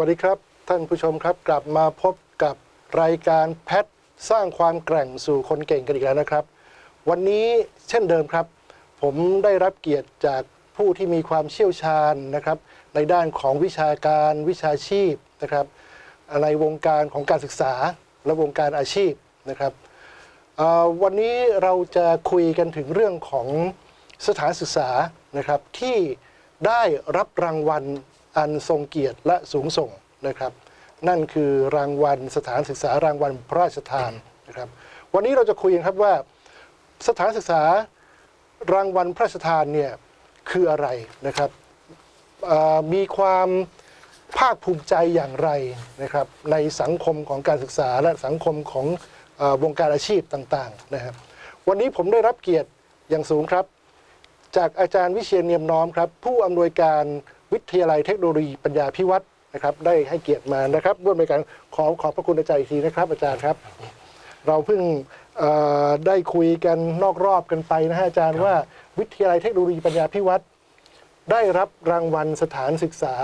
วัสดีครับ ท่านผู้ชมครับกลับมาพบกับรายการแพทสร้างความแกร่งสู่คนเก่งกันอีกแล้วนะครับ วันนี้เช่นเดิมครับ ผมได้รับเกียรติจากผู้ที่มีความเชี่ยวชาญนะครับ ในด้านของวิชาการวิชาชีพนะครับในวงการของการศึกษาและวงการอาชีพนะครับวันนี้เราจะคุยกันถึงเรื่องของสถานศึกษานะครับที่ได้รับรางวัล อันทรงเกียรติและสูงส่งนะครับ นั่นคือรางวัลสถานศึกษารางวัลพระราชทานนะครับ วันนี้เราจะคุยกันครับว่า สถานศึกษารางวัลพระราชทานเนี่ยคืออะไรนะครับมีความภาคภูมิใจอย่างไรนะครับในสังคมของการศึกษาและสังคมของอวงการอาชีพต่างๆนะครับ วันนี้ผมได้รับเกียรติอย่างสูงครับ จากอาจารย์วิเชียนเนียมน้อมครับ ผู้อำนวยการ วิทยาลัยเทคโนโลยีปัญญาพิวัตรนะครับได้ให้เกียรติมานะครับร่วมในการขอขอบพระคุณอาจารย์อีกทีนะครับ อาจารย์ครับ เราเพิ่งเอ่อได้คุยกันนอกรอบกันไปนะฮะอาจารย์ว่าวิทยาลัยเทคโนโลยีปัญญาพิวัตรได้รับรางวัลสถานศึกษา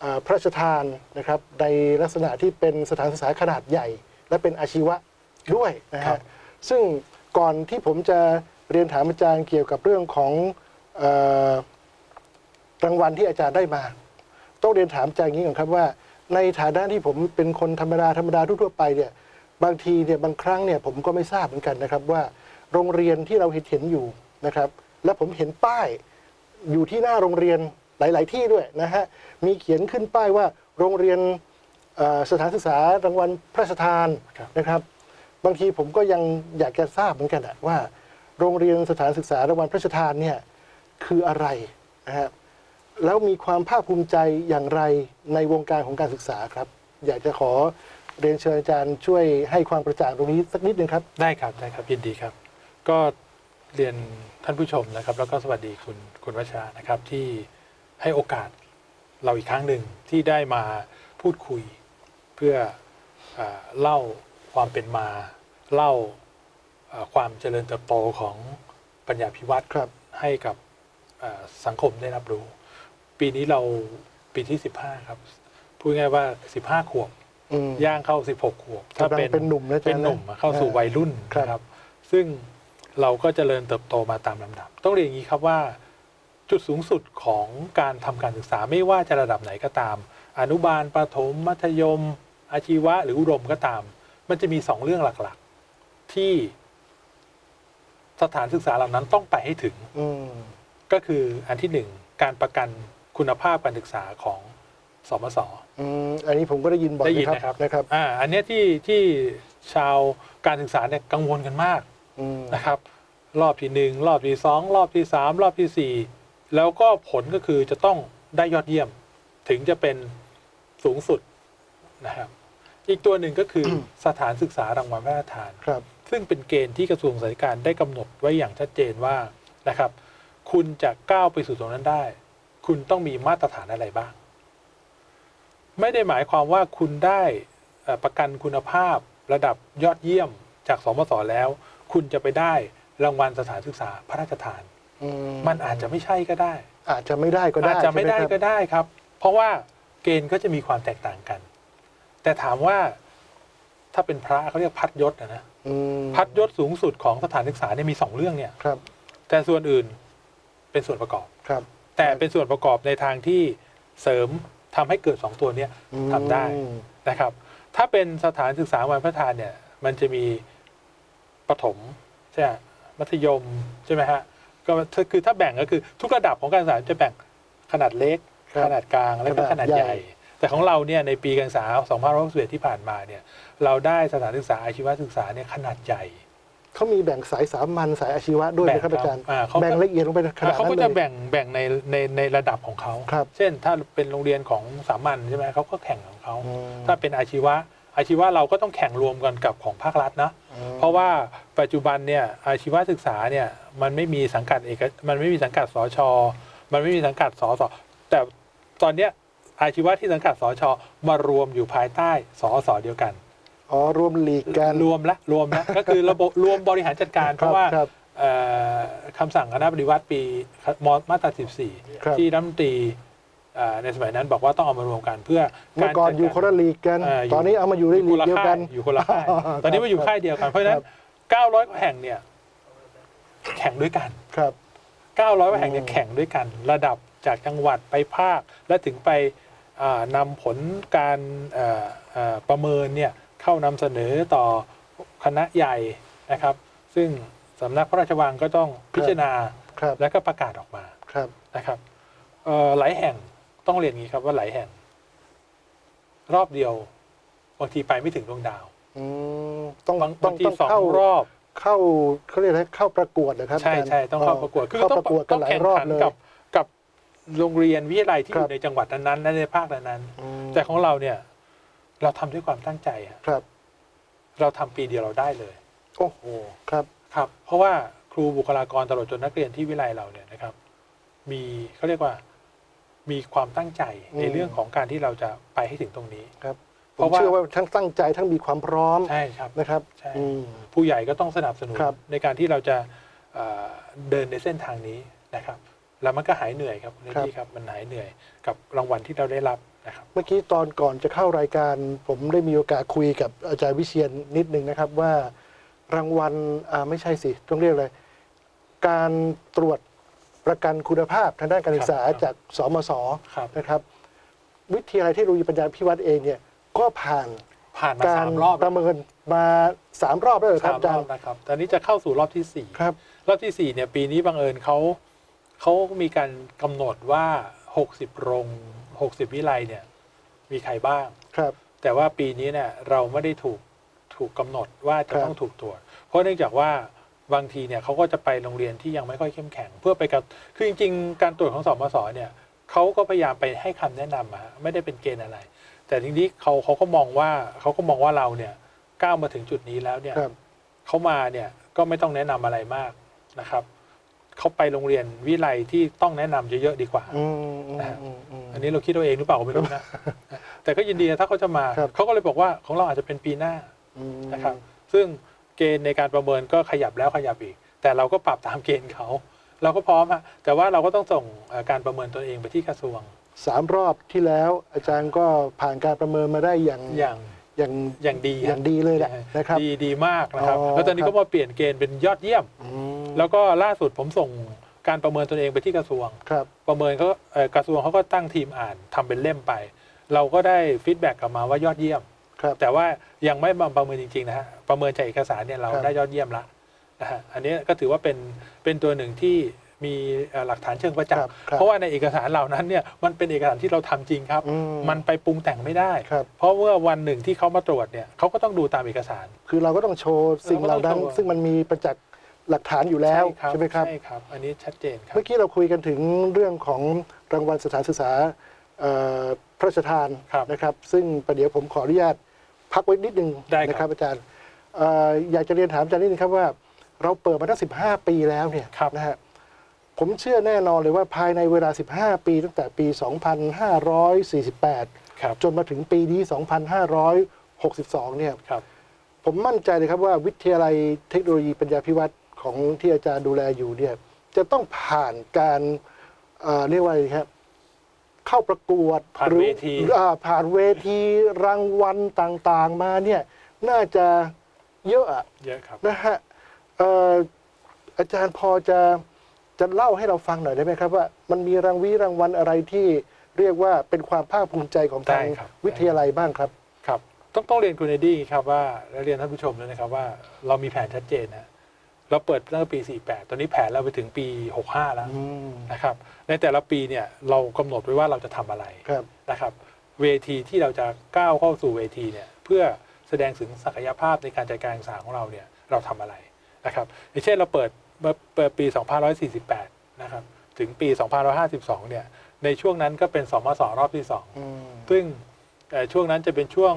เอ่อพระราชทานนะครับในลักษณะที่เป็นสถานศึกษาขนาดใหญ่ และเป็นอาชีวะด้วยนะครัฮะบซึ่งก่อนที่ผมจะเรียนถามอาจารย์เกี่ยวกับเรื่องของเอ่อ รางวัลที่อาจารย์ได้มา ต้องเรียนถามอาจารย์อย่างนี้ก่อนครับว่า ในฐานะที่ผมเป็นคนธรรมดาธรรมดาทั่วไปเนี่ยบางทีเนี่ยบางครั้งเนี่ยผมก็ไม่ทราบเหมือนกันนะครับว่า โรงเรียนที่เราเห็นเห็นอยู่นะครับ และผมเห็นป้ายอยู่ที่หน้าโรงเรียนหลาย ๆ ที่ด้วยนะฮะมีเขียนขึ้นป้ายว่าโรงเรียนสถานศึกษารางวัลพระราชทานนะครับบางทีผมก็ยังอยากจะทราบเหมือนกันว่า โรงเรียนสถานศึกษารางวัลพระราชทานเนี่ยคืออะไรนะฮะ แล้วมีความภาคภูมิใจอย่างไรในวงการของการศึกษาครับ อยากจะขอเรียนเชิญอาจารย์ช่วยให้ความกระจ่างตรงนี้สักนิดนึงครับ ได้ครับได้ครับยินดีครับ ก็เรียนท่านผู้ชมนะครับ แล้วก็สวัสดีคุณคุณวชานะครับที่ให้โอกาสเราอีกครั้งหนึ่งที่ได้มาพูดคุยเพื่อเออเล่าความเป็นมา เล่าเอ่อความเจริญเติบโตของปัญญาพิวัตรครับ ให้กับเอ่อสังคมได้รับรู้ ปีนี้เราปีที่15ครับ พูดง่ายๆว่า15ขวบอืม ย่างเข้า16ขวบกำลังเป็นหนุ่มนะอาจารย์เป็นหนุ่มนะอะเข้าสู่วัยรุ่นครับ นะครับ ซึ่งเราก็เจริญเติบโตมาตามลำดับ ต้องเรียนอย่างนี้ครับว่า จุดสูงสุดของการทำการศึกษาไม่ว่าจะระดับไหนก็ตาม อนุบาลประถม มัธยม อาชีวะ หรืออุดมก็ตาม มันจะมีสองเรื่องหลักๆ ที่สถานศึกษาเหล่านั้นต้องไปให้ถึง อืม ก็คืออันที่หนึ่งการประกัน คุณภาพการศึกษาของสมศอืมอันนี้ผมก็ได้ยินบ่อยได้ยินนะครับนะครับนะครับอ่าอันเนี้ยที่ที่ชาวการศึกษาเนี่ยกังวลกันมากอืมนะครับ รอบที่หนึ่งรอบที่สองรอบที่สามรอบที่สี่แล้วก็ผลก็คือจะต้องได้ยอดเยี่ยม ถึงจะเป็นสูงสุดนะครับ อีกตัวหนึ่งก็คือสถานศึกษารางวัลพระราชทาน ครับ ซึ่งเป็นเกณฑ์ที่กระทรวงศึกษาธิการได้กำหนดไว้อย่างชัดเจนว่านะครับ คุณจะก้าวไปสู่ตรงนั้นได้ คุณต้องมีมาตรฐานอะไรบ้าง ไม่ได้หมายความว่าคุณได้เอ่อประกันคุณภาพระดับยอดเยี่ยมจากสมศแล้ว คุณจะไปได้รางวัลสถานศึกษาพระราชทานอืมันอาจจะไม่ใช่ก็ได้ อาจจะไม่ได้ก็ได้อาจจะไม่ได้ใช่หก็ครับได้ครับ เพราะว่าเกณฑ์ก็จะมีความแตกต่างกัน แต่ถามว่าถ้าเป็นพระเขาเรียกพัดยศนะนะอืมพัดยศสูงสุดของสถานศึกษาเนี่ยมีสองเรื่องเนี่ยครับ แต่ส่วนอื่นเป็นส่วนประกอบครับ แต่เป็นส่วนประกอบในทางที่เสริมทำให้เกิดสองตัวเนี้ยอืมทำได้นะครับ ถ้าเป็นสถานศึกษาวันพระทานเนี่ย มันจะมีประถมใช่ไหมมัธยมใช่ไหมฮะก็คือถ้าแบ่งก็คือทุกระดับของการศึกษาจะแบ่งขนาดเล็กครับขนาดกลางและก็ขขนานาดดใหใหญ่ญ่ แต่ของเราเนี่ยในปีการศึกษา 2561 ที่ผ่านมาเนี่ย เราได้สถานศึกษาอาชีวศึกษาเนี่ยขนาดใหญ่ เขามีแบ่งสายสามัญสายอาชีวะด้วยไหมครับแบ่งอาจารย์ครับอ่าเขาก็แบ่งละเอียดลงไปขนาดเขานั้ก็นเลจะยแบ่งแบ่งในในในระดับของเขาครับเช่นถ้าเป็นโรงเรียนของสามัญใช่ไหมเขาก็แข่งของเขาอืมถ้าเป็นอาชีวะอาชีวะเราก็ต้องแข่งรวมกันกับของภาครัฐนะอืมเพราะว่าปัจจุบันเนี่ยอาชีวศึกษาเนี่ยมันไม่มีสังกัดเอกมันไม่มีสังกัดสช มันไม่มีสังกัดสสแต่ตอนเนี้ยอาชีวะที่สังกัดสชมารวมอยู่ภายใต้สสเดียวกัน อ๋อรวมลีกกันรวมละรวมละก็คือระบบรวมบริหารจัดการ เพราะว่าครับเอ่อคำสั่งคณะปฏิวัติปีมมาตราครับ14 ที่รัฐมนตรีอ่าในสมัยนั้นบอกว่าต้องเอามารวมกันเพื่อเมื่อก่อนอยู่คนละลีกกันเอยู่ตอนนี้เอามาอยู่ในลีกเดียวกันอยู่คนละค่ายอ๋อตอนนี้มาอยู่ครับค่ายเดียวกันเพราะฉะนั้คนรับ900กว่าแห่งเนี่ยแข่งด้วยกันครับ 900กว่าแห่งเนี่ยอืมแข่งด้วยกัน ระดับจากจังหวัดไปภาคและถึงไปอ่านำผลการเอ่อเอ่อประเมินเนี่ย เข้านำเสนอต่อคณะใหญ่นะครับ ซึ่งสำนักพระราชวังก็ต้องพิจารณาครับแล้วก็ประกาศออกมาครับนะครับเอ่อหลายแห่งต้องเรียนอย่างนี้ครับว่าหลายแห่ง รอบเดียวบางทีไปไม่ถึงดวงดาวอืมต้องบางต้บาองงทีต้องสองเข้ารอบ เข้าเขาเรียกอะไรเข้าประกวดเหรอครับใช่อาจารย์ใช่ต้องเข้าประกวดเข้าประกวดกันหลายแข่งรอบขันเลยกับกับโรงเรียนวิทยาลัยที่อครับยู่ในจังหวัดนั้นๆและในภาคนั้นอืมๆแต่ของเราเนี่ย เราทำด้วยความตั้งใจอะครับ เราทำปีเดียวเราได้เลย โอ้โหครับครับ เพราะว่าครูบุคลากรตลอดจนนักเรียนที่วิไลเราเนี่ยนะครับ มีเขาเรียกว่ามีความตั้งใจอืมในเรื่องของการที่เราจะไปให้ถึงตรงนี้ครับผเพราะมว่าเชื่อว่าทั้งตั้งใจทั้งมีความพร้อมใช่ครับนะครับใช่อืมผู้ใหญ่ก็ต้องสนับสนุนครับในการที่เราจะเอ่อเดินในเส้นทางนี้นะครับ แล้วมันก็หายเหนื่อยครับคุณครับที่ครับมันหายเหนื่อยกับรางวัลที่เราได้รับ นะครับเมื่อกี้ตอนก่อนจะเข้ารายการ ผมได้มีโอกาสคุยกับอาจารย์วิเชียนนิดนึงนะครับว่ารางวัลอ่าไม่ใช่สิต้องเรียกอะไรการตรวจประกันคุณภาพทางด้านการศึกษาครับจากสมสครับ นะครับ วิทยาลัยเทคโนโลยีปัญญาพิวัตรเองเนี่ยก็ผ่านผ่านมาการสามรอบประเมินมาสามรอบแล้วเหรอครับสามอาจารรอบย์นะครับตอนนี้จะเข้าสู่รอบที่สี่ ครับ รอบที่สี่เนี่ย ปีนี้บังเอิญเขาเขามีการกำหนดว่าหกสิบโรง หกสิบวิไลเนี่ยมีใครบ้าง ครับ แต่ว่าปีนี้เนี่ยเราไม่ได้ถูกถูกกำหนดว่าจะครับ ต้องถูกตรวจ เพราะเนื่องจากว่าบางทีเนี่ยเขาก็จะไปโรงเรียนที่ยังไม่ค่อยเข้มแข็ง เพื่อไปกับคือจริงๆ การตรวจของสมศเนี่ยเขาก็พยายามไปให้คำแนะนำอะฮะไม่ได้เป็นเกณฑ์อะไร แต่ทีนี้เขาเขาก็มองว่าเขาก็มองว่าเราเนี่ยก้าวมาถึงจุดนี้แล้วเนี่ย ครับ เขามาเนี่ยก็ไม่ต้องแนะนำอะไรมากนะครับ เขาไปโรงเรียนวิไลที่ต้องแนะนำเยอะๆดีกว่า อืมอืมอืมอืม อันนี้เราคิดเอาเองหรือเปล่าก็ไม่รู้นะ แต่ก็ยินดีนะถ้าเขาจะมา ครับ เขาก็เลยบอกว่าของเราอาจจะเป็นปีหน้าอืม นะครับ ซึ่งเกณฑ์ในการประเมินก็ขยับแล้วขยับอีก แต่เราก็ปรับตามเกณฑ์เขา เราก็พร้อมฮะ แต่ว่าเราก็ต้องส่งเอ่อการประเมินตัวเองไปที่กระทรวงสามรอบที่แล้วอาจารย์ก็ผ่านการประเมินมาได้อย่างอย่าง อย่างอย่างดีอย่างดีเลยแหละนะครับดีดีมากนะครับอ๋อแล้วตอนนี้ครัก็บมาเปลี่ยนเกณฑ์เป็นยอดเยี่ยมอืมแล้วก็ล่าสุดผมส่งการประเมินตัวเองไปที่กระทรวงครับประเมินเขาเอ่อกระทรวงเขาก็ตั้งทีมอ่านทำเป็นเล่มไป เราก็ได้ฟีดแบ็กกลับมาว่ายอดเยี่ยมครับแต่ว่ายังไม่มาประเมินจริงๆนะฮะประเมินจากเอกสารเนี่ยเราครับได้ยอดเยี่ยมละนะฮะอันนี้ก็ถือว่าเป็นเป็นตัวหนึ่งที่ มีเอ่อหลักฐานเชิงประจักครัษ์บครับเพราะว่าในเอกสารเหล่านั้นเนี่ยมันเป็นเอกสารที่เราทำจริงครับอืมันไปปรุงแต่งไม่ได้ครับเพราะเมื่อวันหนึ่งที่เขามาตรวจเนี่ยเขาก็ต้องดูตามเอกสาร คือเราก็ต้องโชว์สิ่งเหล่านั้นเราก็ต้องโชว์ซึ่งมันมีประจักษ์หลักฐานอยู่แล้วใช่ไหมครับใช่ครับ อันนี้ชัดเจนครับ เมื่อกี้เราคุยกันถึงเรื่องของรางวัลสถานศึกษาเอ่อพระราชทานครับนะครับ ซึ่งประเดี๋ยวผมขออนุญาตพักไว้นิดนึงได้ครับนะครับอาจารย์เอ่ออยากจะเรียนถามอาจารย์นิดนึงครับว่า เราเปิดมาตั้ง 15 ปีแล้วเนี่ยครับนะฮะ ผมเชื่อแน่นอนเลยว่าภายในเวลา 15 ปี ตั้งแต่ปี 2548ครับจนมาถึงปีนี้ 2562 เนี่ยครับผมมั่นใจเลยครับว่าวิทยาลัยเทคโนโลยีปัญญาพิวัตรของที่อาจารย์ดูแลอยู่เนี่ยจะต้องผ่านการเอ่อเรียกว่าอะไรครับเข้าประกวดผ่านหรืเวทีอ่าผ่านเวทีรางวัลต่างๆ มาเนี่ยน่าจะเยอะอะเยอะครับนะฮะเอ่ออาจารย์พอจะ จะเล่าให้เราฟังหน่อยได้ไหมครับว่ามันมีรางวีรางวัลอะไรที่เรียกว่าเป็นความภาคภูมิใจของทางได้ครับ วิทยาลัยบ้างครับ ครับต้องต้องเรียนคุณเอดี้ครับว่าและเรียนท่านผู้ชมด้วยนะครับว่าเรามีแผนชัดเจนนะเราเปิดตั้งแต่ปี 48 ตอนนี้แผนเราไปถึงปี 65 แล้วอืมนะครับในแต่ละปีเนี่ยเรากำหนดไว้ว่าเราจะทำอะไรครับ นะครับ เวทีที่เราจะก้าวเข้าสู่เวทีเนี่ยเพื่อแสดงถึงศักยภาพในการจัดการศึกษาของเราเนี่ยเราทำอะไรนะครับอย่างเช่นเราเปิด เมื่อเปิดปี 2548 นะครับ ถึงปี 2552 เนี่ย ในช่วงนั้นก็เป็นสมสรอบที่สองอืมซึ่งเอ่อช่วงนั้นจะเป็นช่วง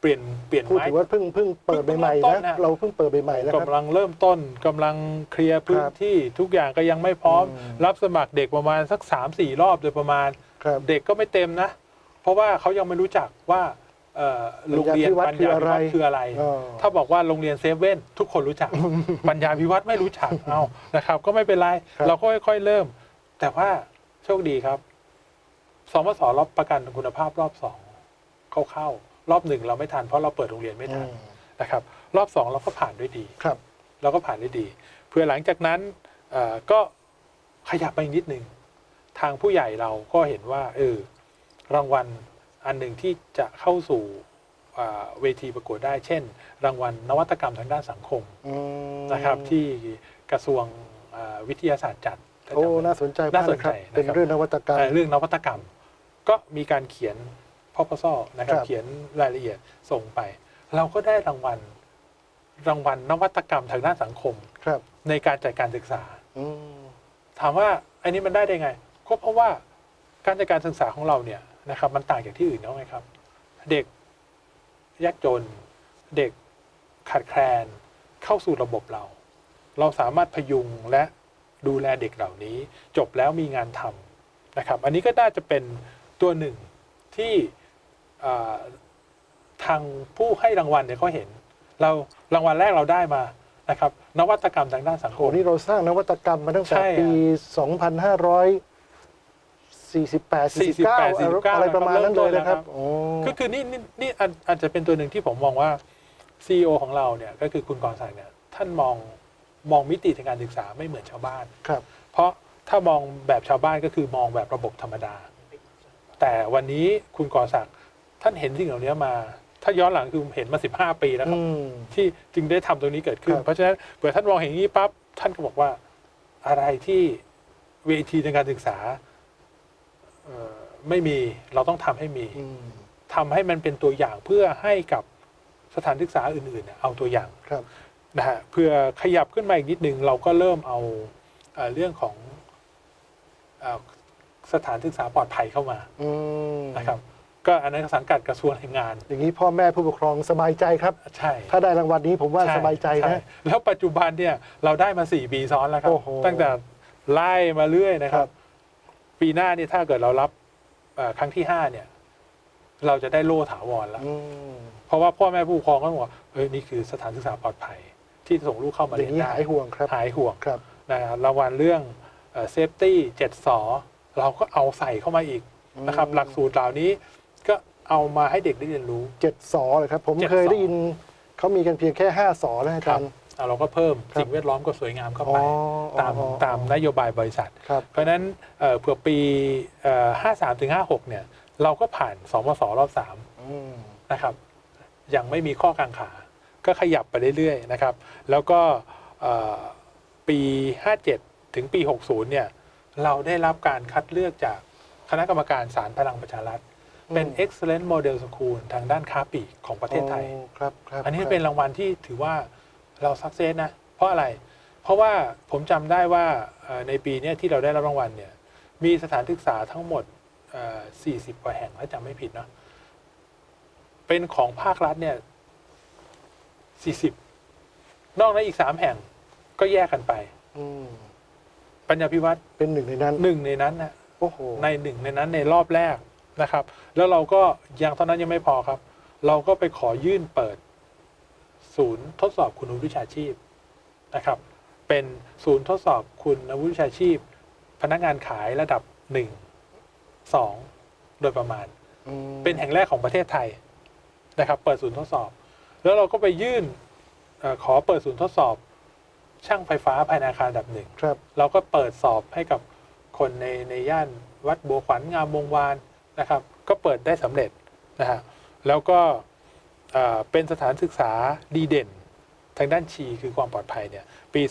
เปลี่ยนเปลี่ยนพูดไม้ถึงว่าเพิ่งเพิ่งเปิดเพิ่งใหม่เริ่มต้ๆนนะนะเราเพิ่งเปิดใหม่ๆนะครับกำลังเริ่มต้นกำลังเคลียร์พื้นครับที่ทุกอย่างก็ยังไม่พร้อมอืมรับสมัครเด็กประมาณสัก3ามสี่รอบโดยประมาณครับเด็กก็ไม่เต็มนะ เพราะว่าเขายังไม่รู้จักว่า เอ่อโรงเรียนปัปัญญญาญาพิพิวัวัตตรรคืออะไร อ๋อ ถ้าบอกว่าโรงเรียนเซเว่นทุกคนรู้จัก ปัญญาพิวัตรไม่รู้จักเอานะครับ ก็ไม่เป็นไร ครับ เราก็ค่อยๆเริ่ม แต่ว่าโชคดีครับสมสรับประกันคุณภาพรอบสองเข้าๆรอบหนึ่งเราไม่ทันเพราะเราเปิดโรงเรียนไม่ทันอืมนะครับ รอบสองเราก็ผ่านด้วยดี ครับ เราก็ผ่านได้ดี เพื่อหลังจากนั้นเอ่อก็ขยับไปอีกนิดนึง ทางผู้ใหญ่เราก็เห็นว่าเออรางวัล อันหนึ่งที่จะเข้าสู่อ่าเวทีประกวดได้ เช่น รางวัลนวัตกรรมทางด้านสังคมอืมนะครับที่กระทรวงอ่าวิทยาศาสตร์จัดถ้าโอ้จำไม่น่าสนใจมากน่าสนนะคใจรับนะครับเป็นเรื่องนวัตกรรมเอ่อเรื่องนวัตกรรม ก็มีการเขียนพอพซนะครับครับเขียนรายละเอียดส่งไป เราก็ได้รางวัลรางวัลนวัตกรรมทางด้านสังคมครับ ในการจัดการศึกษาอืมถามว่าอันนี้มันได้ได้ไงก็เพราะว่าการจัดการศึกษาของเราเนี่ย นะครับ มันต่างจากที่อื่นเขาไงครับ เด็กยากจน เด็กขาดแคลน เข้าสู่ระบบเรา เราสามารถพยุงและดูแลเด็กเหล่านี้ จบแล้วมีงานทำนะครับ อันนี้ก็น่าจะเป็นตัวหนึ่งที่อ่าทางผู้ให้รางวัลเนี่ยเขาเห็น เรารางวัลแรกเราได้มานะครับ นวัตกรรมทางด้านสังคโอ้มนี่เราสร้างนวัตกรรมมาตั้งแต่ใช่ ปี2548 49อะไรประมาณนั้นเลยนะครับโอ้ก็คือนี่นี่นี่อาจอาจจะเป็นตัวหนึ่งที่ผมมองว่าซีอของเราเนี่ยก็คือคุณกรศักดิ์เนี่ยท่านมองมองมิติทางการศึกษาไม่เหมือนชาวบ้าน ครับ เพราะถ้ามองแบบชาวบ้านก็คือมองแบบระบบธรรมดา แต่วันนี้คุณกรศักดิ์ท่านเห็นสิ่งเหล่านี้มา ถ้าย้อนหลังคือเห็นมา 15 ปีแล้วครับ อืม ที่จึงได้ทำตรงนี้เกิดขึ้น ครับ เพราะฉะนั้นเผื่อท่านมองเห็นอย่างนี้ปั๊บท่านก็บอกว่าอะไรที่เวทีทางการศึกษาเอ่อ ไม่มีเราต้องทำให้มีอืมทำให้มันเป็นตัวอย่างเพื่อให้กับสถานศึกษาอื่นๆเนี่ยเอาตัวอย่างครับนะฮะเพื่อขยับขึ้นมาอีกนิดนึงเราก็เริ่มเอาเอ่อเรื่องของเอ่อสถานศึกษาปลอดภัยเข้ามาอืมนะครับ ก็อันนั้นสังกัดกระทรวงแรงงาน อย่างนี้พ่อแม่ผู้ปกครองสบายใจครับใช่ถ้าได้รางวัลนี้ผมว่าช่สบายใจช่นะแล้วปัจจุบันเนี่ยเราได้มาสี่ปีซ้อนแล้วครับโอ้โหตั้งแต่ไล่มาเรื่อยนะคครัรับบ ปีหน้านี่ถ้าเกิดเรารับเอ่อครั้งที่ห้าเนี่ย เราจะได้โล่ถาวรแล้วอืมเพราะว่าพ่อแม่ผู้ปกครองก็บอกว่าเฮ้ยนี่คือสถานศึกษาปลอดภัย ที่ส่งลูกเข้ามาอเรีย่ายงนนี้ได้หายห่วงครับหายห่วงครับนะครับรางวัลเรื่องเซฟตี้เจ็ดสอเราก็เอาใส่เข้ามาอีกนะครับอืมหลักสูตรเหล่านี้ก็เอามาให้เด็กได้เรียนรู้เจ็ดสอเลยครับ ผมเจ็ดเคยสอได้ยินเขามีกันเพียงแค่ห้าสอแล้วอาจารย์ อะเราก็เพิ่มครับสิ่งแวดล้อมก็สวยงามเข้าอ๋อไปอ๋อตามอ๋อตามนโยบายบริษัท ครับ เพราะฉะนั้นเอ่อเผื่อปีห้าสามถึงห้าหกเนี่ยเราก็ผ่านสมสรอบสาม อืม นะครับยังไม่มีข้อกังขา ก็ขยับไปเรื่อยๆนะครับแล้วก็เอ่อปี 57 ถึงปี 60เนี่ยเราได้รับการคัดเลือกจากคณะกรรมการสารพลังประชารัฐ เป็น อืม Excellent Model School ทางด้านค้าปลีกของประเทศไทยโอ้ครับครับอันนี้ครับเป็นรางวัลที่ถือว่า เราสักเซสนะ เพราะอะไร เพราะว่าผมจำได้ว่าเอ่อในปีเนี้ยที่เราได้รับรางวัลเนี่ยมีสถานศึกษาทั้งหมดเอ่อ40 กว่าแห่งถ้าจำไม่ผิดเนาะเป็นของภาครัฐเนี่ย 40 นอกนั้นอีก 3 แห่งก็แยกกันไปอืมปัญญาพิวัตรเป็นหนึ่งในนั้นหนึ่งในนั้นนะโอ้โหในหนึ่งในนั้นในรอบแรกนะครับ แล้วเราก็ยังเท่านั้นยังไม่พอครับ เราก็ไปขอยื่นเปิด ศูนย์ทดสอบคุณวุฒิวิชาชีพนะครับ เป็นศูนย์ทดสอบคุณวุฒิวิชาชีพ พนักงานขายระดับหนึ่งสองโดยประมาณอืมเป็นแห่งแรกของประเทศไทยนะครับ เปิดศูนย์ทดสอบ แล้วเราก็ไปยื่นเออขอเปิดศูนย์ทดสอบ ช่างไฟฟ้าภายในอาคารระดับหนึ่งครับเราก็เปิดสอบให้กับคนในในย่านวัดบัวขวัญงามวงวานนะครับ ก็เปิดได้สำเร็จนะฮะแล้วก็ เอ่อเป็นสถานศึกษาดีเด่น ทางด้านชีคือความปลอดภัยเนี่ยปี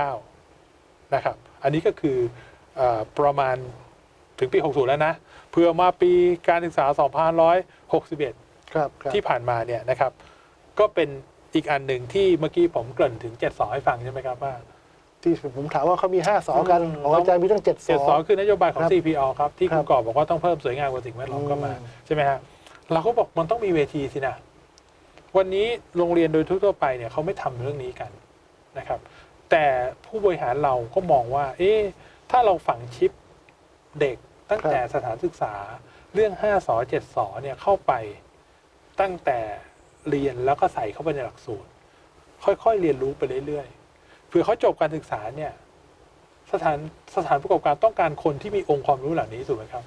2559 นะครับ อันนี้ก็คือเออประมาณถึงปี 60 แล้วนะ เพื่อมาปีการศึกษา 2561ครับครับที่ผ่านมาเนี่ยนะครับ ก็เป็นอีกอันหนึ่งที่เมื่อกี้ผมเกริ่นถึง7สอให้ฟังใช่ไหมครับว่าที่ผมถามว่าเขามีห้าสอกันอืมของอาจารย์มีตั้งเจ็ดสเจ็ดอสองคือนโยบายของครับ CPO ครับ ที่ครัคุบณกอบบอกว่าต้องเพิ่มสวยงามกว่าสิ่งแวดล้อมเข้ามาอืมใช่ไหมฮะ เราก็บอกมันต้องมีเวทีสินะ วันนี้โรงเรียนโดยทั่วไปเนี่ยเขาไม่ทำเรื่องนี้กันนะครับ แต่ผู้บริหารเราก็มองว่า เอ๊ะถ้าเราฝังชิปเด็กตั้งแต่สถานศึกษาเรื่องห้าสอเจ็ดสอเนี่ยเข้าไปตั้งแต่เรียนแล้วก็ใส่เข้าไปในหลักสูตร ค่อยๆเรียนรู้ไปเรื่อยๆเผื่อเขาจบการศึกษาเนี่ยสถานสถานประกอบการต้องการคนที่มีองค์ความรู้เหล่านี้ถูกไหมครับ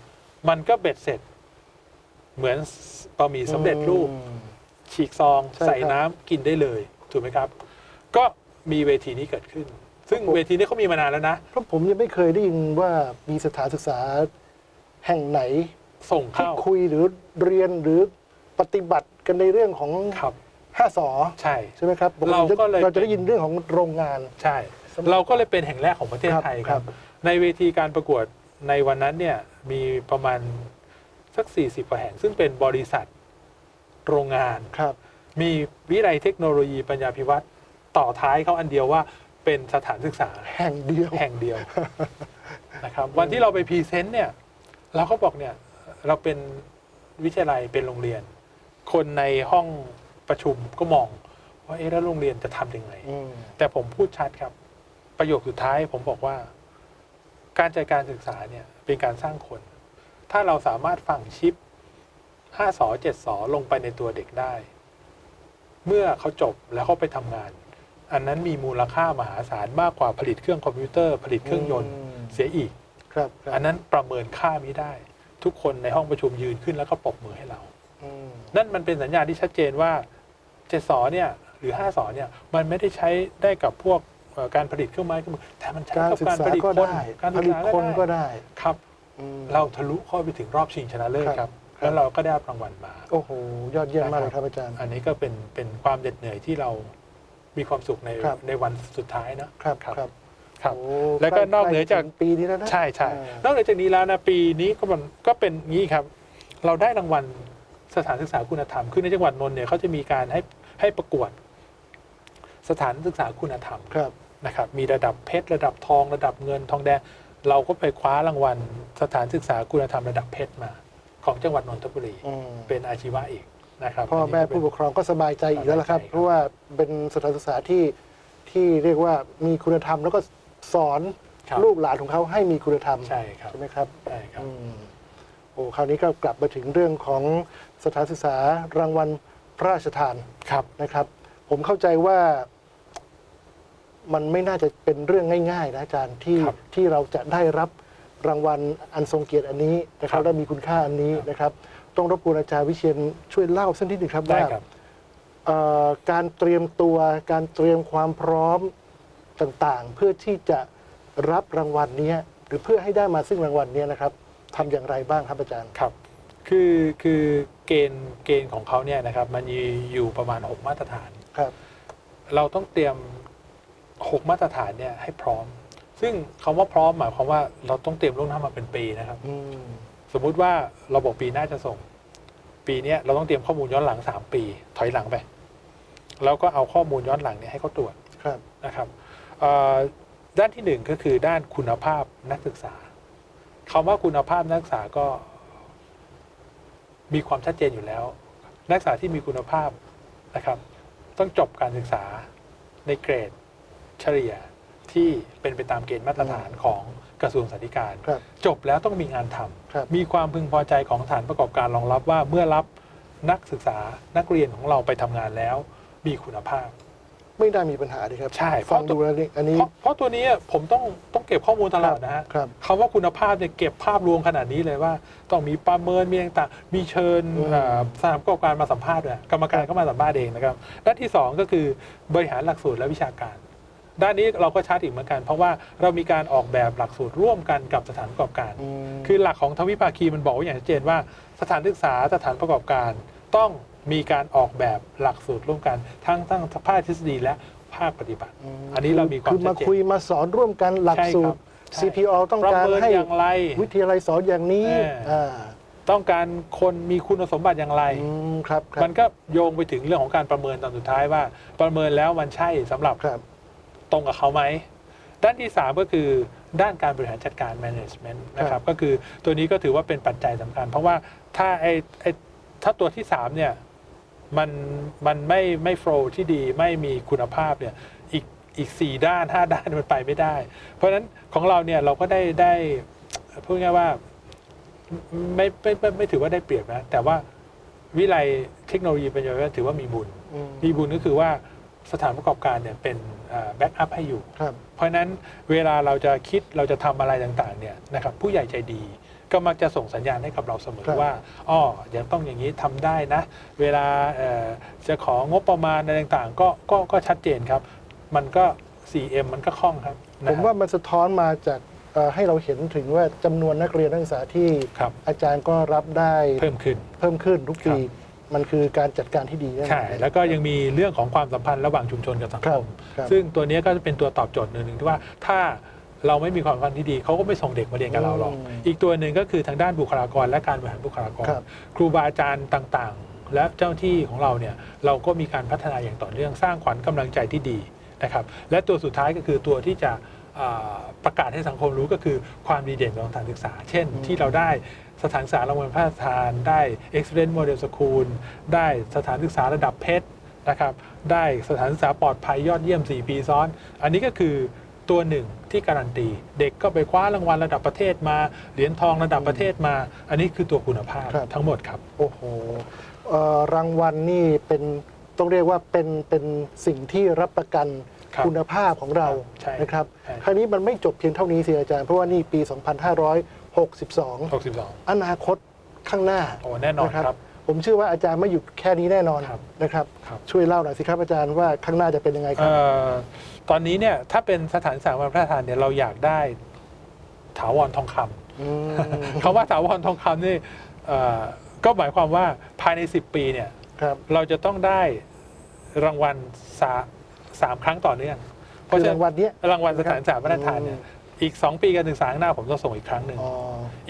มันก็เบ็ดเสร็จ เหมือนบะหมี่สำเร็จรูปอืมฉีกซอง ใช่ครับ ใส่น้ำกินได้เลย ถูกไหมครับ ก็มีเวทีนี้เกิดขึ้น ซึ่งครับผมเวทีนี้เขามีมานานแล้วนะ เพราะผมยังไม่เคยได้ยินว่ามีสถานศึกษาแห่งไหน ส่งที่เข้าคุยหรือเรียนหรือปฏิบัติกันในเรื่องของครับ ห้าสอใช่ ใช่ไหมครับปติเราก็เลย เราจะได้ยินเรื่องของโรงงาน ใช่เราก็เลยเป็นแห่งแรกของประเทศไทยคครัรับ บ ในเวทีการประกวดในวันนั้นเนี่ยมีประมาณ สัก 40กว่าแห่งซึ่งเป็นบริษัทโรงงาน ครับ มีวิทยาลัยเทคโนโลยีปัญญาพิวัตรต่อท้ายเขาอันเดียวว่าเป็นสถานศึกษาแห่งเดียว แห่งเดียวนะครับวันที่เราไปพรีเซนต์เนี่ยเราก็บอกเนี่ยเราเป็นวิทยาลัยเป็นโรงเรียน คนในห้องประชุมก็มองว่าเอ๊ะแล้วโรงเรียนจะทำยังไง อืม แต่ผมพูดชัดครับ ประโยคสุดท้ายผมบอกว่า การจัดการศึกษาเนี่ยเป็นการสร้างคน ถ้าเราสามารถฝังชิป5สอ7สอลงไปในตัวเด็กได้ เมื่อเขาจบแล้วเขาไปทำงาน อันนั้นมีมูลค่ามหาศาลมากกว่าผลิตเครื่องคอมพิวเตอร์ ผลิตเครื่องยนต์อืมเสียอีกครับครัอับนนั้นประเมินค่าไม่ได้ ทุกคนในห้องประชุมยืนขึ้นแล้วก็ปรบมือให้เราอืมนั่นมันเป็นสัญญาณที่ชัดเจนว่าเจ็ดสอเนี่ยหรือห้าสอเนี่ยมันไม่ได้ใช้ได้กับพวกเอ่อการผลิตเครื่องไม้เครื่องมือแต่มันใช้การกับศึกการษาผลิตก็คนได้การผศึกลิตษาคนก็ได้ครับอืม เราทะลุเข้าไปถึงรอบชิงชนะเลิศครับครับครับ แล้วเราก็ได้รับรางวัลมา โอ้โห ยอดเยี่ยมมากเลยนะครับครับอาจารย์ อันนี้ก็เป็นเป็นความเหน็ดเหนื่อยที่เรามีความสุขในครับในวันสุดท้ายนะครับครับครับโอ้แล้วก็นอกเหนือจากใล้ปีนี้แล้วนะใช่ใช่อ่านอกจากนี้แล้วนะปีนี้ก็มันก็เป็นงี้ครับ เราได้รางวัลสถานศึกษาคุณธรรมคือในจังหวัดนนท์เนี่ยเขาจะมีการให้ให้ประกวด สถานศึกษาคุณธรรมครับนะครับ มีระดับเพชรระดับทอง ระดับเงินทองแดง เราก็ไปคว้ารางวัลสถานศึกษาคุณธรรมระดับเพชรมา ของจังหวัดนนทบุรี อืมเป็นอาชีวะอีกนะครับพ่อแม่นนี้ก็เป็น ผู้ปกครองก็สบายใจอีกแล้วละครับ สบายใจครับ เพราะว่าเป็นสถานศึกษาที่ที่เรียกว่ามีคุณธรรม แล้วก็สอนครับลูกหลานของเขาให้มีคุณธรรมใช่ครับใช่ไหมครับ ใช่ครับ อืมโอ้คราวนี้ก็กลับมาถึงเรื่องของสถานศึกษารางวัลพระราชทานครับ นะครับ ผมเข้าใจว่า มันไม่น่าจะเป็นเรื่องง่ายๆนะอาจารย์ที่ครับที่เราจะได้รับรางวัลอันทรงเกียรติอันนี้นะครับครับ และมีคุณค่าอันนี้นะครับ ต้องรบกวนอาจารย์วิเชียนช่วยเล่าสักนิดหนึ่งครับได้ว่าครับ เอ่อการเตรียมตัวการเตรียมความพร้อมต่างๆ เพื่อที่จะรับรางวัลเนี้ยหรือเพื่อให้ได้มาซึ่งรางวัลเนี้ยนะครับทำอย่างไรบ้างครับอาจารย์ ครับ คือคือเกณฑ์เกณฑ์ของเขาเนี่ยนะครับมันมีอยู่ประมาณ 6 มาตรฐาน ครับ เราต้องเตรียม 6 มาตรฐานเนี่ยให้พร้อม ซึ่งคำว่าพร้อมหมายความว่าเราต้องเตรียมล่วงหน้ามาเป็นปีนะครับอืมสมมุติว่าเราบอกปีหน้าจะส่ง ปีเนี้ยเราต้องเตรียมข้อมูลย้อนหลัง 3 ปี ถอยหลังไปแล้วก็เอาข้อมูลย้อนหลังเนี่ยให้เขาตรวจครับนะครับเอ่อด้านที่หนึ่งก็คือด้านคุณภาพนักศึกษาคำว่าคุณภาพนักศึกษาก็มีความชัดเจนอยู่แล้ว นักศึกษาที่มีคุณภาพนะครับ ต้องจบการศึกษาในเกรด เฉลี่ยที่เป็นไปตามเกณฑ์มาตรฐานของกระทรวงสาธารณการครับจบแล้วต้องมีงานทำครับมีความพึงพอใจของสถานประกอบการรองรับว่าเมื่อรับนักศึกษานักเรียนของเราไปทำงานแล้ว มีคุณภาพ ไม่ได้มีปัญหาดีครับใช่ฟังเพราะดูแล้วนี่อันนี้เพราะเพราะตัวนี้ผมต้องต้องเก็บข้อมูลตลอดนะฮะ ครับ คำว่าคุณภาพเนี่ยเก็บภาพรวมขนาดนี้เลยว่า ต้องมีประเมินมีต่างๆมีเชิญอืมเอ่อสถานประกอบการมาสัมภาษณ์ด้วยกรรมการก็มาสัมภาษณ์เองนะครับด้านที่สองก็คือบริหารหลักสูตรและวิชาการ ด้านนี้เราก็ชัดอีกเหมือนกัน เพราะว่าเรามีการออกแบบหลักสูตรร่วมกันกับสถานประกอบการอืมคือหลักของทวิภาคีมันบอกไว้อย่างชัดเจนว่าสถานศึกษาสถานประกอบการต้องมีการออกแบบหลักสูตรร่วมกัน ทั้งทั้งภาคทฤษฎีและภาคปฏิบัติ อันนี้เรามีความคือมาชัดเจนคุยมาสอนร่วมกันหลักใช่สูครัตรบใช่ CPO ต้องประการเมินให้อย่างไร วิทยาลัยสอนอย่างนี้เอออ่อ่าต้องการคนมีคุณสมบัติอย่างไรอืมครับครับมันก็โยงไปถึงเรื่องของการประเมินตอนสุดท้ายว่า ประเมินแล้วมันใช่สำหรับครับ ตรงกับเขาไหม ด้านที่ 3 ก็คือด้านการบริหารจัดการ management นะคครัรับบก็คือตัวนี้ก็ถือว่าเป็นปัจจัยสำคัญ เพราะว่าถ้าไอ้ไอ้ถ้าตัวที่ 3 เนี่ยมันมันไม่ไม่โฟล์ที่ดีไม่มีคุณภาพเนี่ยอีกอีกสี่ด้านห้าด้านมันไปไม่ได้ เพราะฉะนั้นของเราเนี่ยเราก็ได้ได้พูดง่ายๆว่าไม่ไม่ไม่ไม่ถือว่าได้เปรียบนะ แต่ว่าวิไลเทคโนโลยีปัญญาวิทยาถือว่ามีบุญอืมมีบุญก็คือว่า สถานประกอบการเนี่ยเป็นแบ็กอัพให้อยู่ ครับ เพราะฉะนั้นเวลาเราจะคิดเราจะทำอะไรต่างๆเนี่ยนะครับผู้ใหญ่ใจดี ก็มักจะส่งสัญญาณให้กับเราเสมอครับ ว่าอ๋อยังต้องอย่างนี้ทำได้นะ เวลาเอ่อจะของบประมาณอะไรต่างๆก็ก็ก็ชัดเจนครับ มันก็ 4M มันก็คล่องครับผนะมครับว่ามันสะท้อนมาจากเอ่อให้เราเห็นถึงว่าจำนวนนักเรียนนักศึกษาที่ครับอาจารย์ก็รับได้เพิ่มขึ้น เพิ่มขึ้นทุกปี ครั มันคือการจัดการที่ดีแน่นอน ใช่แล้วก็ยังมีเรื่องของความสัมพันธ์ระหว่างชุมชนกับสังครัคบมครับซึ่งตัวนี้ก็จะเป็นตัวตอบโจทย์หนึ่งที่ว่าถ้าเราไม่มีความสัมพันธ์ที่ดีเขาก็ไม่ส่งเด็กมาเรียนกับเราหรอก อืมอีกตัวหนึ่งก็คือทางด้านบุคลากรและการบริหารบุคลากร ครับครูบาอาจารย์ต่างๆ และเจ้าที่ของเราเนี่ยเราก็มีการพัฒนาอย่างต่อเนื่องสร้างขวัญกำลังใจที่ดีนะครับและตัวสุดท้ายก็คือตัวที่จะอ่าประกาศให้สังคมรู้ก็คือความดีเด่นของสถานศึกษา เช่นอืมที่เราได้ สถานศึกษารางวัลพระราชทาน ได้ Excellent Model School ได้สถานศึกษาระดับเพชรนะครับได้สถานศึกษาปลอดภัยยอดเยี่ยม 4 ปีซ้อน อันนี้ก็คือตัวหนึ่งที่การันตี เด็กก็ไปคว้ารางวัลระดับประเทศมา เหรียญทองระดับประเทศมา อันนี้คือตัวคุณภาพครับ ทั้งหมดครับ โอ้โหเอ่อรางวัลนี่เป็นต้องเรียกว่าเป็นเป็นสิ่งที่รับประกันครับคุณภาพของเราใช่นะครับใช่ คราวนี้มันไม่จบเพียงเท่านี้สิอาจารย์ เพราะว่านี่ปี 2562 62 อนาคตข้างหน้าโอ้แน่นอนนะครับ ผมเชื่อว่าอาจารย์ไม่หยุดแค่นี้แน่นอนครับนะครับครับ ช่วยเล่าหน่อยสิครับอาจารย์ว่าข้างหน้าจะเป็นยังไงครับเอ่อตอนนี้เนี่ยถ้าเป็นสถานศึกษาวันพระราชทานเนี่ยเราอยากได้ถาวรทองคำอืมคำว่าถาวรทองคำนี่เอ่อก็หมายความว่าภายใน 10 ปีเนี่ยครับเราจะต้องได้รางวัลสาสามครั้งต่อเนื่องเพคืราะอฉะรางวัลเนี้ยรางวัลสถานศึกษาพระราชทานเนี่ย อืมอีก 2 ปีการศึกษาข้างหน้าผมจะส่งอีกครั้งหนึ่ง อ๋อ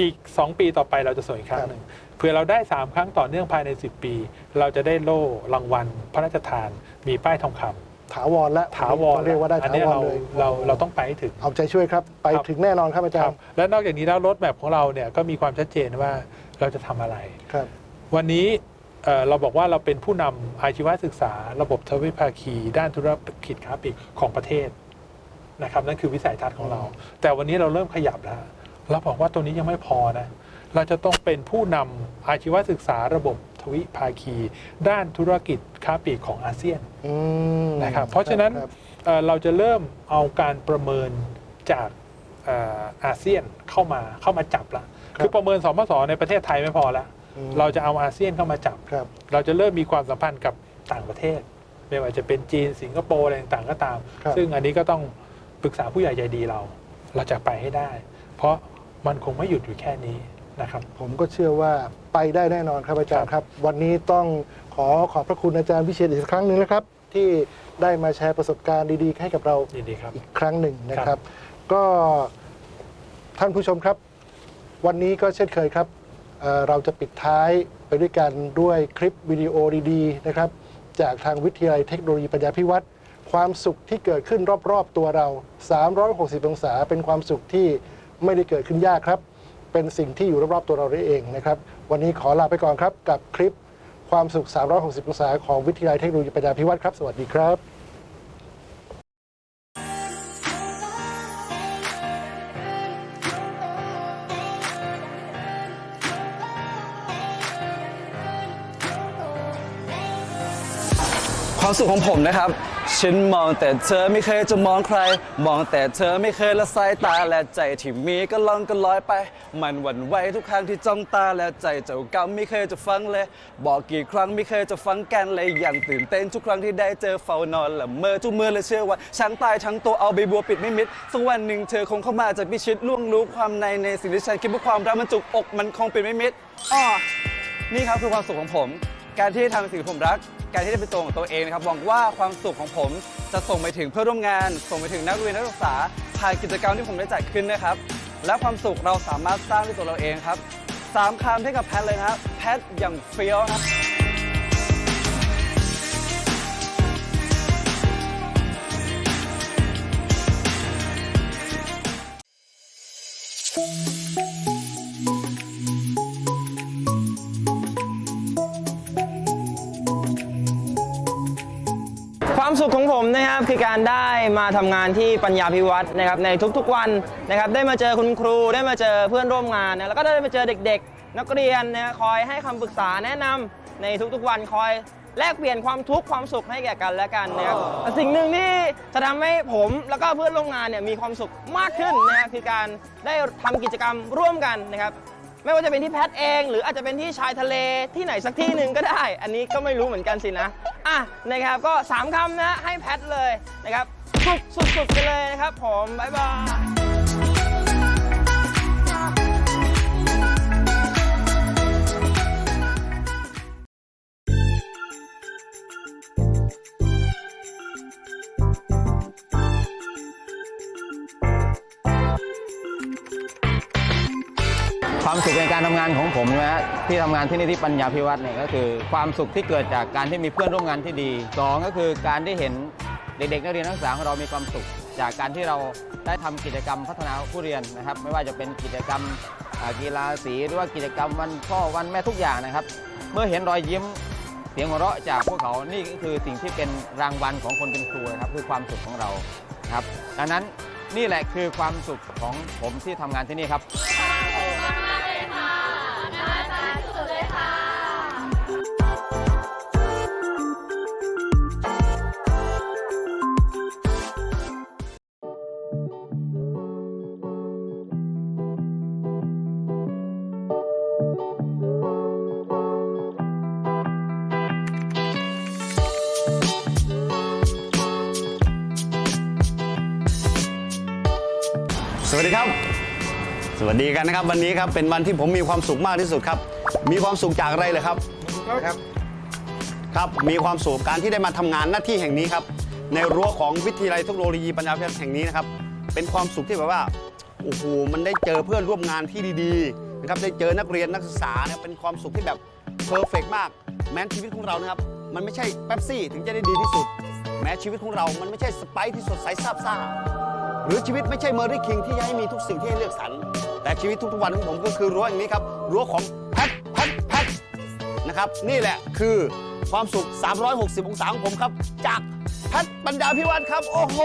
อีก 2 ปีต่อไปเราจะส่งอีกครั้งหนึ่งเผื่อเราได้ 3 ครั้งต่อเนื่องภายใน 10 ปี เราจะได้โล่รางวัล พระราชทาน มีป้ายทองคำถาวรและถาวรต้องเรียกว่าได้อันถาเนี้ยวรเราเลยเราเราต้องไปให้ถึง เอาใจช่วยครับ ไปครับ ถึงแน่นอนครับอาจาครรับย์และนอกจากนี้แล้วรถแมพของเราเนี่ยก็มีความชัดเจนว่าเราจะทำอะไร ครับ วันนี้เอ่อเราบอกว่าเราเป็นผู้นำอาชีวศึกษา ระบบทวิภาคี ด้านธุรกิจค้าปลีกของประเทศ นะครับนั่นคือวิสัยทัศน์ของเรา แต่วันนี้เราเริ่มขยับแล้วเราบอกว่าตัวนี้ยังไม่พอนะเราจะต้องเป็นผู้นำอาชีวศึกษาระบบทวิภาคี ด้านธุรกิจค้าปลีกของอาเซียนอืมนะครับเพราะฉะนั้นครับเอ่อเราจะเริ่มเอาการประเมินจากเอ่ออาเซียนเข้ามาเข้ามาจับละครับคือประเมินสมศในประเทศไทยไม่พอละอืมเราจะเอาอาเซียนเข้ามาจับครับ เราจะเริ่มมีความสัมพันธ์กับต่างประเทศ ไม่ว่าจะเป็นจีนสิงคโปร์อะไรต่างๆก็ตามครับซึ่งอันนี้ก็ต้อง ปรึกษาผู้ใหญ่ใจดีเรา เราจะไปให้ได้ เพราะมันคงไม่หยุดอยู่แค่นี้นะครับ ผมก็เชื่อว่าไปได้แน่นอนครับอาจารย์ครับ วันนี้ต้องขอขอบพระคุณอาจารย์พิเชษฐ์อีกครั้งหนึ่งนะครับ ที่ได้มาแชร์ประสบการณ์ดีๆ ให้กับเรายินดีครับอีกครั้งหนึ่งนะคครัรับบก็ท่านผู้ชมครับ วันนี้ก็เช่นเคยครับเอ่อเราจะปิดท้ายไปด้วยกันด้วยคลิปวิดีโอดีๆนะครับ จากทางวิทยาลัยเทคโนโลยีปัญญาพิวัตร ความสุขที่เกิดขึ้นรอบๆตัวเรา 360 องศา เป็นความสุขที่ไม่ได้เกิดขึ้นยากครับ เป็นสิ่งที่อยู่รอบๆตัวเราได้เองนะครับ วันนี้ขอลาไปก่อนครับ กับคลิปความสุข 360 องศาของวิทยาลัยเทคโนโลยีปัญญาพิวัตรครับ สวัสดีครับความสุขของผมนะครับ ฉันมองแต่เธอไม่เคยจะมองใคร มองแต่เธอไม่เคยละสายตาและใจที่มีก็ล่องก็ลอยไป มันหวั่นไหวทุกครั้งที่จ้องตาและใจเจ้ากำไม่เคยจะฟังเลย บอกกี่ครั้งไม่เคยจะฟังกันเลยอย่างตื่นเต้นทุกครั้งที่ได้เจอเฝ้านอนละเมอทุกเมื่อเลยเชื่อว่าฉันตายทั้งตัวเอาใบบัวปิดไม่มิดสักวันหนึ่งเธอคงเข้ามาจะพิชิตล่วงรู้ความในในสิ่งที่ฉันคิดว่าความรักมันจุกอกมันคงเปิดไม่มิดอ้อนี่ครับคือความสุขของผม การที่ทำสิ่งที่ผมรัก การที่ได้เป็นตัวของตัวเองนะครับหวังว่าความสุขของผมจะส่งไปถึงเพื่อนร่วมงาน ส่งไปถึงนักเรียนนักศึกษาผ่านกิจกรรมที่ผมได้จัดขึ้นนะครับ และความสุขเราสามารถสร้างด้วยตัวเราเองครับสามคำให้กับแพทเลยนะครับแพทอย่างเฟี้ยวครับ ความสุขของผมนะครับคือการได้มาทำงานที่ปัญญาพิวัตรนะครับในทุกๆวันนะครับได้มาเจอคุณครูได้มาเจอเพื่อนร่วมงานนะแล้วก็ได้มาเจอเด็กๆ นักเรียนนะคอยให้คำปรึกษาแนะนำในทุกๆวันคอยแลกเปลี่ยนความทุกข์ความสุขให้แก่กันและกันนะครับสิ่งหนึ่งที่จะทำให้ผมแล้วก็เพื่อนร่วมงานเนี่ยมีความสุขมากขึ้นนะครับคือการได้ทำกิจกรรมร่วมกันนะครับ ไม่ว่าจะเป็นที่แพทเอง หรืออาจจะเป็นที่ชายทะเลที่ไหนสักที่หนึ่งก็ได้ อันนี้ก็ไม่รู้เหมือนกันสินะอะนะครับก็สามคำนะให้แพทเลยนะครับสุดสุดๆไปเลยนะครับผมบ๊ายบาย ความสุขในการทำงานของผมนะฮะที่ทำงานที่นี่ที่ปัญญาพิวัตรเนี่ยก็คือ ความสุขที่เกิดจากการที่มีเพื่อนร่วมงานที่ดีสองก็คือการที่เห็นเด็กๆนักเรียนนักศึกษาของเรามีความสุข จากการที่เราได้ทำกิจกรรมพัฒนาผู้เรียนนะครับ ไม่ว่าจะเป็นกิจกรรมกีฬาสีหรือว่ากิจกรรมวันพ่อวันแม่ทุกอย่างนะครับ เมื่อเห็นรอยยิ้มเสียงหัวเราะจากพวกเขานี่ก็คือสิ่งที่เป็นรางวัลของคนเป็นครูนะครับคือความสุขของเราครับ ดังนั้นนี่แหละคือความสุขของผมที่ทำงานที่นี่ครับ ครับ สวัสดีกันนะครับ วันนี้ครับเป็นวันที่ผมมีความสุขมากที่สุดครับ มีความสุขจากอะไรเลยครับครับ ครับมีความสุขการที่ได้มาทำงานหน้าที่แห่งนี้ครับ ในรั้วของวิทยาลัยเทคโนโลยีปัญญาพิวัตรแห่งนี้นะครับ เป็นความสุขที่แบบว่าโอ้โหมันได้เจอเพื่อนร่วมงานที่ดีๆนะครับได้เจอนักเรียนนักศึกษาเนี่ยเป็นความสุขที่แบบเพอร์เฟกมาก แม้ชีวิตของเรานะครับ มันไม่ใช่เป๊ปซี่ถึงจะได้ดีที่สุด แม้ชีวิตของเรา มันไม่ใช่สไปซ์ที่สดใสซาบซ่า หรือชีวิตไม่ใช่เมอร์รี่คิงที่จะให้มีทุกสิ่งที่ให้เลือกสรรแต่ชีวิตทุกๆวันของผมก็คือรั้วอย่างนี้ครับรั้วของแพทแพทแพทนะครับนี่แหละคือความสุข 360 องศาของผมครับ จากแพทปัญญาพิวัตรครับ โอ้โห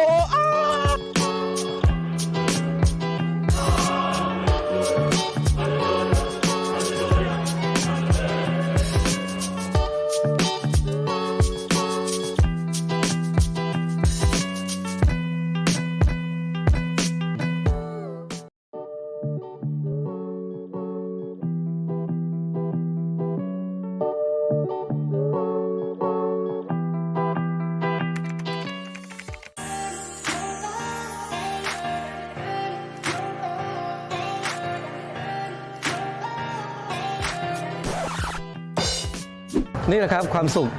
นะครับความสุข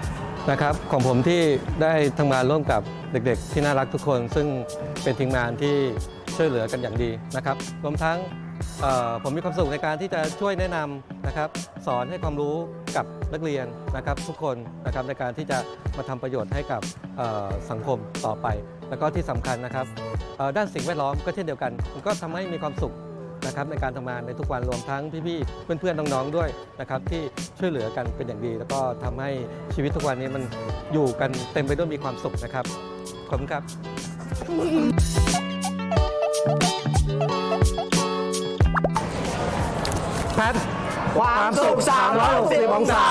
นะครับของผมที่ได้ทำงานร่วมกับเด็กๆ ที่น่ารักทุกคน ซึ่งเป็นทีมงานที่ช่วยเหลือกันอย่างดีนะครับรวมทั้งผมมีความสุขในการที่จะช่วยแนะนำนะครับ สอนให้ความรู้กับนักเรียนนะครับ ทุกคนนะครับในการที่จะมาทำประโยชน์ให้กับสังคมต่อไป แล้วก็ที่สำคัญนะครับด้านสิ่งแวดล้อมก็เช่นเดียวกัน มันก็ทำให้มีความสุข นะครับในการทำงานในทุกวันรวมทั้งพี่ๆเพื่อนๆน้องๆด้วยนะครับที่ช่วยเหลือกันเป็นอย่างดี แล้วก็ทำให้ชีวิตทุกวันนี้มันอยู่กันเต็มไปด้วยมีความสุขนะครับขอบคุณครับ แพทความสุข360องศา